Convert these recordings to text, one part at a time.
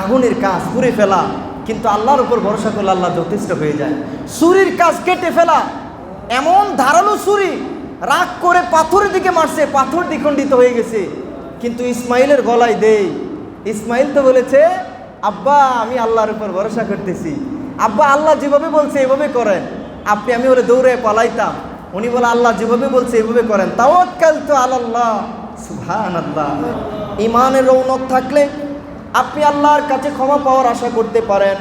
আগুনের কাজ পুড়ে ফেলা, কিন্তু আল্লাহর উপর ভরসা করলে আল্লাহ যথেষ্ট হয়ে যায়। ছুরির কাজ কেটে ফেলা, এমন ধারালো ছুরি রাগ করে পাথরের দিকে মারছে, পাথর দ্বিখণ্ডিত হয়ে গেছে। কিন্তু ইসমাইলের গলায় দেই। ইসমাইল তো বলেছে, আব্বা, আমি আল্লাহর উপর ভরসা করতেছি। আব্বা, আল্লাহ যেভাবে বলছে, এভাবে করেন। আপনি, আমি বলে দৌড়ে পালাইতাম। উনি বলে, আল্লাহ যেভাবে বলছে, এভাবে করেন। তাওয়াক্কাল তো আল্লাহ সুহান আল্লাহ ইমানের রৌনক থাকলে আপনি আল্লাহর কাছে ক্ষমা পাওয়ার আশা করতে পারেন।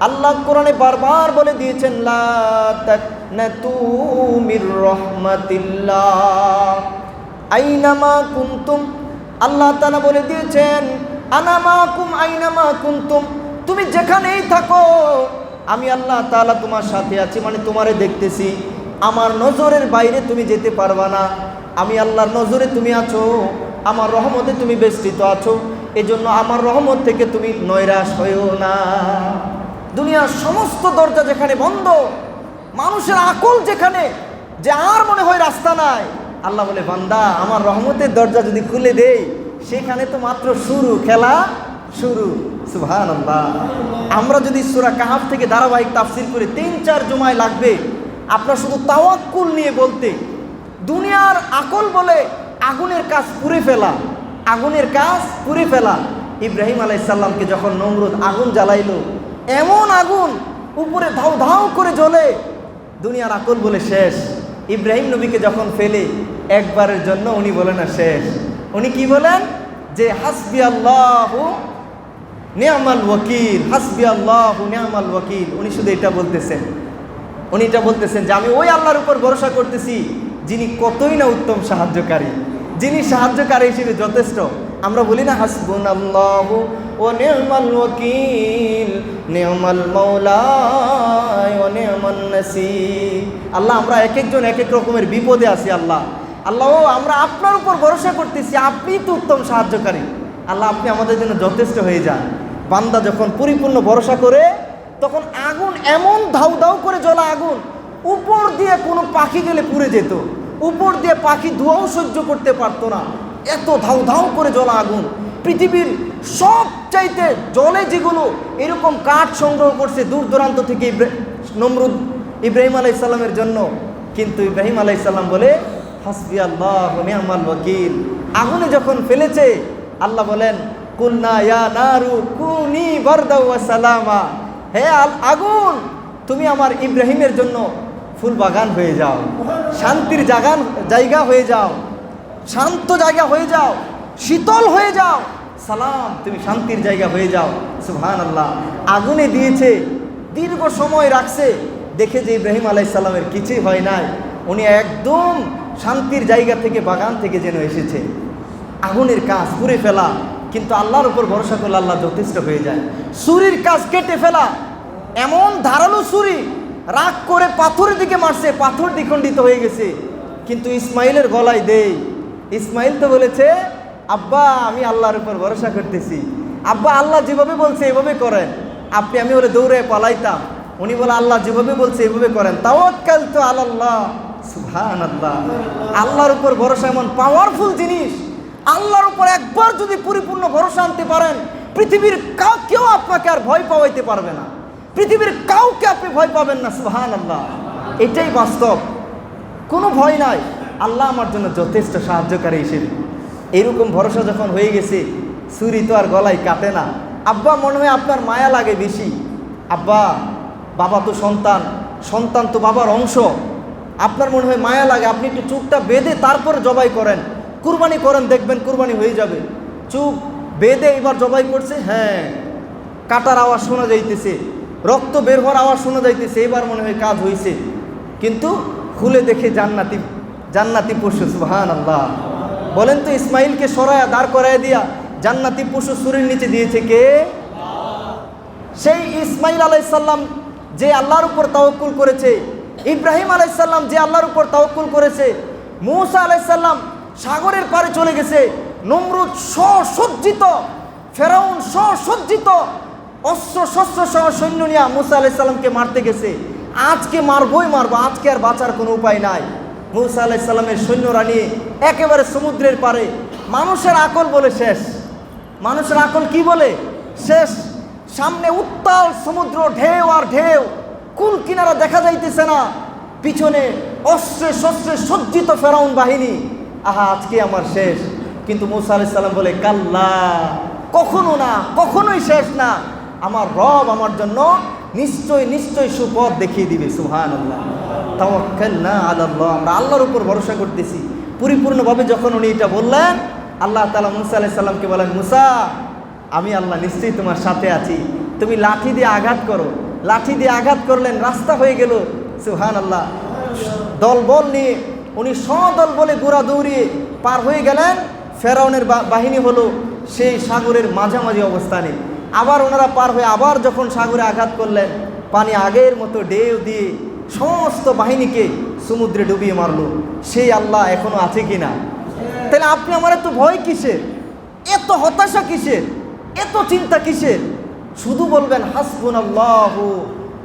আল্লাহ কোরআনে বারবার বলে দিয়েছেন আইনামা কুনতুম। আল্লাহ তালা বলে দিয়েছেন আনামা কুম আইনামা কুনতুম। তুমি যেখানেই থাকো, আমি আল্লাহ তাআলা তোমার সাথে আছি মানে তোমারে দেখতেছি। আমার নজরের বাইরে তুমি যেতে পারবা না। আমি আল্লাহর নজরে তুমি আছো, আমার রহমতে তুমি বেষ্টিত আছো। এজন্য আমার রহমত থেকে তুমি নৈরাশ হয়েও না। দুনিয়ার সমস্ত দরজা যেখানে বন্ধ, মানুষের আকল যেখানে, যে আর মনে হয় রাস্তা নাই। আল্লাহ বলে, বান্দা, আমার রহমতের দরজা যদি খুলে দেই, সেখানে তো মাত্র শুরু, খেলা শুরু। সুহান আমরা যদি সুরা কাহাফ থেকে ধারাবাহিক তাফসির করে তিন চার জমায় লাগবে, আপনার শুধু তাওয়াক্কুল নিয়ে বলতে, দুনিয়ার আকল বলে আগুনের কাজ পুড়ে ফেলা। আগুনের কাজ পুড়ে ফেলা। ইব্রাহিম আলাইসাল্লামকে যখন নমরুদ আগুন জ্বালাইল, এমন আগুন উপরে ধাউ ধাউ করে জ্বলে। দুনিয়ার আকল বলে শেষ। ইব্রাহিম নবীকে যখন ফেলে, একবারের জন্য উনি বলেন না শেষ। উনি কি বলেন? যে, হাসবি আল্লাহ নিয়ামাল ওয়াকিল, হাসবি আল্লাহ নিয়ামাল ওয়াকিল। উনি শুধু এটা বলতেছেন। উনি এটা বলতেছেন যে, আমি ওই আল্লাহর উপর ভরসা করতেছি যিনি কতই না উত্তম সাহায্যকারী। যিনি সাহায্যকারী হিসেবে যথেষ্ট, আমরা বলি না হাসবুন ও ও আল্লাহ, আমরা এক একজন এক এক রকমের বিপদে আছি, আল্লাহ। আল্লাহ আমরা আপনার উপর ভরসা করতেছি, আপনি তো উত্তম সাহায্যকারী। আল্লাহ, আপনি আমাদের জন্য যথেষ্ট হয়ে যান। বান্দা যখন পরিপূর্ণ ভরসা করে, তখন আগুন এমন ধাউ ধাউ করে জ্বলা আগুন, উপর দিয়ে কোনো পাখি গেলে পুড়ে যেত। উপর দিয়ে পাখি ধোঁয়াও সহ্য করতে পারতো না। এত ধাউ ধাউ করে জ্বলা আগুন। পৃথিবীর সব চাইতে জলে যেগুলো, এরকম কাঠ সংগ্রহ করছে দূর দূরান্ত থেকে নমরুদ ইব্রাহিম আলাইসাল্লামের জন্য। কিন্তু ইব্রাহিম আলাইসাল্লাম বলে, হাসবি আল্লাহ, নিয়ামাল ওয়াকিল। আগুনে যখন ফেলেছে, আল্লাহ বলেন কুন্না ইয়া নারু কুনি বারদাউ সালামা। হে আগুন! তুমি আমার ইব্রাহিমের জন্য ফুল বাগান হয়ে যাও। শান্তির জাগান, জায়গা হয়ে যাও। শান্ত জায়গা হয়ে যাও। শীতল হয়ে যাও। সালাম, তুমি শান্তির জায়গা হয়ে যাও। সুহান আল্লাহ আগুনে দিয়েছে, দীর্ঘ সময় রাখছে। দেখে যে ইব্রাহিম আলাইসাল্লামের কিছুই হয় নাই। উনি একদম শান্তির জায়গা থেকে, বাগান থেকে যেন এসেছে। আগুনের কাজ পুড়ে ফেলা, কিন্তু আল্লাহর উপর ভরসা করলে আল্লাহ যথেষ্ট হয়ে যায়। ছুরির কাজ কেটে ফেলা, এমন ধারালো ছুরি রাগ করে পাথরের দিকে মারছে, পাথর দ্বিখণ্ডিত হয়ে গেছে। কিন্তু ইসমাইলের গলায় দেই। ইসমাইল তো বলেছে, আব্বা, আমি আল্লাহর উপর ভরসা করতেছি। আব্বা, আল্লাহ যেভাবে বলছে, এভাবে করেন। আপনি, আমি বলে দৌড়ে পালাইতাম। উনি বলে, আল্লাহ যেভাবে বলছে, এভাবে করেন। তাওয়াক্কাল তো আল্লাহ সুবহান আল্লাহ আল্লাহর উপর ভরসা এমন পাওয়ারফুল জিনিস। আল্লাহর উপর একবার যদি পরিপূর্ণ ভরসা আনতে পারেন, পৃথিবীর কেউ আপনাকে আর ভয় পাওয়াইতে পারবে না। পৃথিবীর কাউকে আপনি ভয় পাবেন না সুহান আল্লাহ এটাই বাস্তব। কোনো ভয় নাই। আল্লাহ আমার জন্য যথেষ্ট সাহায্যকারী হিসেবে। এরকম ভরসা যখন হয়ে গেছে, ছুরি তো আর গলায় কাটে না। আব্বা, মনে হয় আপনার মায়া লাগে বেশি। আব্বা, বাবা তো সন্তান। সন্তান তো বাবার অংশ। আপনার মনে হয় মায়া লাগে। আপনি একটু চুপটা বেঁধে তারপরে জবাই করেন। কুরবানি করেন, দেখবেন কুরবানি হয়ে যাবে। চুপ বেঁধে এবার জবাই করছে হ্যাঁ। কাটার আওয়াজ শোনা যাইতেছে। রক্ত বের হওয়ার আওয়াজ শোনা যাইতেছে এবার মনে হয় কাজ হয়েছে কিন্তু খুলে দেখে জান্নাতি জান্নাতি পশু সুহান আল্লাহ বলেন তো ইসমাইলকে সরায়া, দাঁড় করায় দিয়া, জান্নাতি পশু সুরের নিচে দিয়েছে কে? সেই ইসমাইল আলাইসাল্লাম যে আল্লাহর উপর তাওকুল করেছে, ইব্রাহিম আলাইসাল্লাম যে আল্লাহর উপর তাওকুল করেছে, মৌসা আলাইসাল্লাম সাগরের পারে চলে গেছে, নমরুদ সসজ্জিত ফেরাউন সসজ্জিত অস্ত্র শস্ত্র সহ সৈন্য নিয়ে মুসা আলাইসাল্লামকে মারতে গেছে। আজকে মারবই মারবো, আজকে আর বাঁচার কোনো উপায় নাই। মুসা আলাইসাল্লামের সৈন্যরা নিয়ে একেবারে সমুদ্রের পারে মানুষের আকল বলে শেষ। মানুষের আকল কি বলে? শেষ। সামনে উত্তাল সমুদ্র, ঢেউ আর ঢেউ, কুল কিনারা দেখা যাইতেছে না। পিছনে অস্ত্রে শস্ত্রে সজ্জিত ফেরাউন বাহিনী। আহা, আজকে আমার শেষ। কিন্তু মুসা আলাইহিস সালাম বলে, কাল্লা, কখনো না, কখনোই শেষ না। আমার রব আমার জন্য নিশ্চয় নিশ্চয় সুপথ দেখিয়ে দিবে সুহান আল্লাহ তাওয়াক্কালনা আলাল্লাহ। আমরা আল্লাহর উপর ভরসা করতেছি। পরিপূর্ণভাবে যখন উনি এটা বললেন, আল্লাহ তাআলা মুসা আলাইহিস সালামকে বলেন, মুসা, আমি আল্লাহ নিশ্চয়ই তোমার সাথে আছি। তুমি লাঠি দিয়ে আঘাত করো। লাঠি দিয়ে আঘাত করলেন, রাস্তা হয়ে গেল। সুহান আল্লাহ দলবল নিয়ে উনি সদল বলে গোড়া দৌড়িয়ে পার হয়ে গেলেন। ফেরাউনের বাহিনী হলো সেই সাগরের মাঝামাঝি অবস্থানে। আবার ওনারা পার হয়ে আবার যখন সাগরে আঘাত করলেন, পানি আগের মতো ঢেউ দিয়ে সমস্ত বাহিনীকে সমুদ্রে ডুবিয়ে মারল। সেই আল্লাহ এখনও আছে কি না তাহলে আপনি আমার এত ভয় কিসের? এত হতাশা কিসের? এত চিন্তা কিসের? শুধু বলবেন হাসবুন আল্লাহ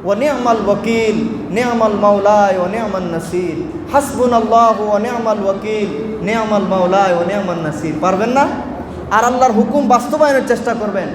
ও নেমাল ওয়াকিল নেমাল মাওলায় ও নেমান নাসির হাসবুন আল্লাহ ও নেমাল ওয়াকিল নেমাল মাওলায় ও নেমান নাসির। পারবেন না? আর আল্লাহর হুকুম বাস্তবায়নের চেষ্টা করবেন।